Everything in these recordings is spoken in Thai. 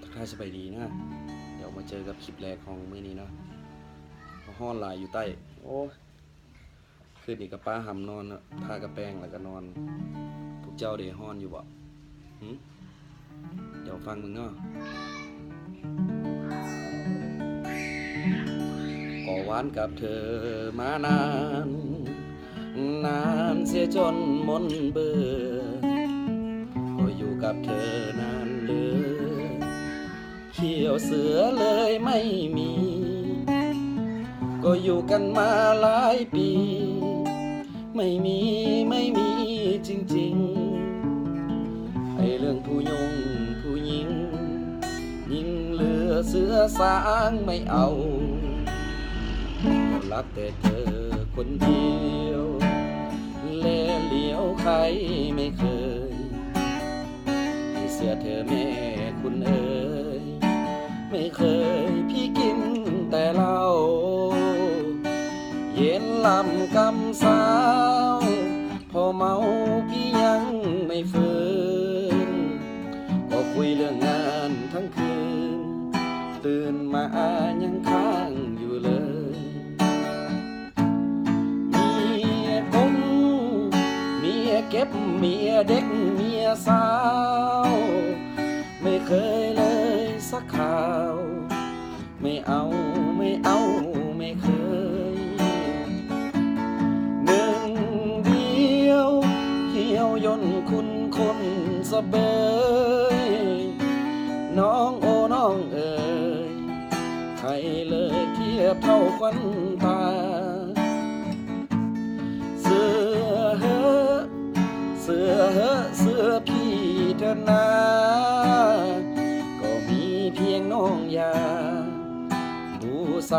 ทักทายสบายดีนะ เดี๋ยวมาเจอกับคลิปแรกของมื้อนี้เนาะห้อนหลายอยู่ใต้ โอ้คืนนี้กับป้าหำนอนทากระแป้งแล้วก็นอน พวกเจ้าเดห้อนอยู่บ่เดี๋ยวฟังมึงเนาะก่อหวานกับเธอมานาน นานเสียจนมนเบื่อ กับเธอนานเหลยเขียวเสือเลยไม่มี ก็อยู่กันมาหลายปี ไม่มีไม่มีจริงๆไอเรื่องผู้ยงผู้หญิง ยิ่งเหลือเสือสางไม่เอาก็รักแต่เธอคนเดียว แลเหลียวใครไม่เคย สียเธอแม่คุณเอ๋ยไม่เคยพี่กินแต่เหล้าเย็นลำกำสาวพอเมาพี่ยังไม่ฟื้นก็คุยเรื่องงานทั้งคืน ตื่นมายังค้างอยู่เลยเมียกงเมียเก็บเมียเด็กเมียสาว ไม่เอาไม่เอาไม่เคยหนึ่งเดียวเหี่ยวยนคุณคนสะเบยน้องโอ้น้องเอ๋ยใครเลยเทียบเท่าควันตาเสือเฮอเสือเฮอเสือพี่เธอนา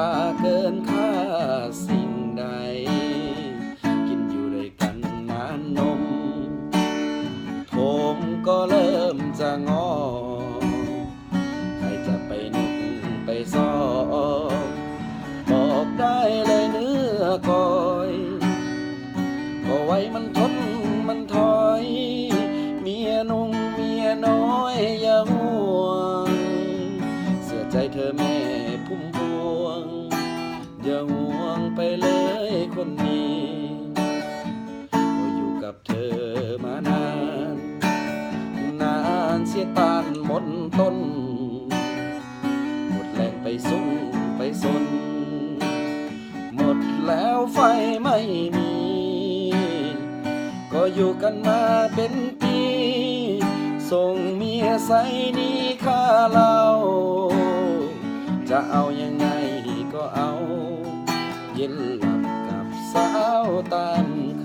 าเกินค่าสิ่งใด กินอยู่ด้วยกันนานนม ผมก็เริ่มจะงอ ใครจะไปนึกไปซอบอกได้เลยเนื้อกอยก็ไว้มันทนมันถอย เมียนุ่งเมียน้อยอย่า อย่าห่วงไปเลยคนนี้ก็อยู่กับเธอมานาน นานเสียตานหมดต้น หมดแรงไปสู้ไปสน หมดแล้วไฟไม่มี ก็อยู่กันมาเป็นปี ส่งเมียใส่นี้ค่าเรา จะเอายังไง สาวตามค